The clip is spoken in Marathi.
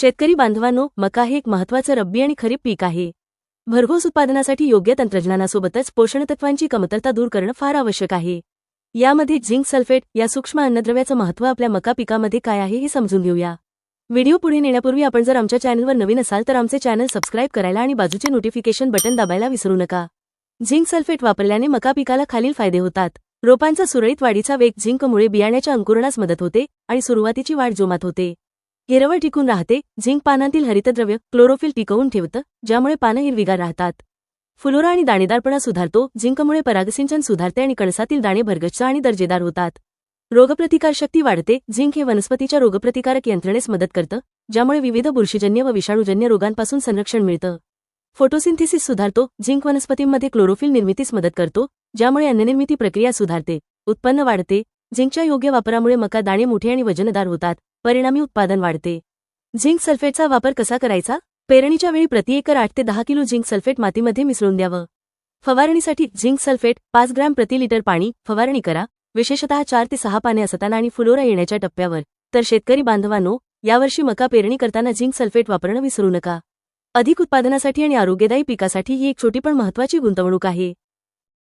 शेतकरी बांधवांनो मका हे एक महत्त्वाचं रब्बी आणि खरीप पीक आहे. भरघोस उत्पादनासाठी योग्य तंत्रज्ञानासोबतच पोषणतत्वांची कमतरता दूर करणं फार आवश्यक आहे. यामध्ये झिंक सल्फेट या सूक्ष्म अन्नद्रव्याचं महत्त्व आपल्या मका पिकामध्ये काय आहे हे समजून घेऊया. व्हिडिओ पुढे नेण्यापूर्वी आपण जर आमच्या चॅनलवर नवीन असाल तर आमचे चॅनल सबस्क्राईब करायला आणि बाजूचे नोटिफिकेशन बटन दाबायला विसरू नका. झिंक सल्फेट वापरल्याने मका पिकाला खालील फायदे होतात. रोपांचा सुरळीत वाढीचा वेग झिंकमुळे बियाण्याच्या अंकुरणास मदत होते आणि सुरुवातीची वाढ जोमात होते. हिरवळ टिकून राहते झिंक पानांतील हरितद्रव्य क्लोरोफिल टिकवून ठेवतं ज्यामुळे पानं हिरवीगार राहतात. फुलोरा आणि दाणेदारपणा सुधारतो झिंकमुळे परागसिंचन सुधारते आणि कणसातील दाणे भरगच्च आणि दर्जेदार होतात. रोगप्रतिकारशक्ती वाढते झिंक हे वनस्पतीच्या रोगप्रतिकारक यंत्रणेस मदत करतं ज्यामुळे विविध बुरशीजन्य व विषाणूजन्य रोगांपासून संरक्षण मिळतं. फोटोसिंथेसिस सुधारतो झिंक वनस्पतींमध्ये क्लोरोफिल निर्मितीस मदत करतो ज्यामुळे अन्ननिर्मिती प्रक्रिया सुधारते उत्पन्न वाढते झिंकच्या योग्य वापरामुळे मका दाणे मोठे आणि वजनदार होतात. परिणामी उत्पादन वाढते. झिंक सल्फेटचा वापर कसा करायचा? पेरणीच्या वेळी प्रति एकर आठ ते दहा किलो झिंक सल्फेट मातीमध्ये मिसळून द्यावं. फवारणीसाठी झिंक सल्फेट पाच ग्रॅम प्रति लिटर पाणी फवारणी करा. विशेषतः चार ते सहा पाने असताना आणि फुलोरा येण्याच्या टप्प्यावर. तर शेतकरी बांधवांनो यावर्षी मका पेरणी करताना झिंक सल्फेट वापरणं विसरू नका. अधिक उत्पादनासाठी आणि आरोग्यदायी पिकासाठी ही एक छोटी पण महत्त्वाची गुंतवणूक आहे.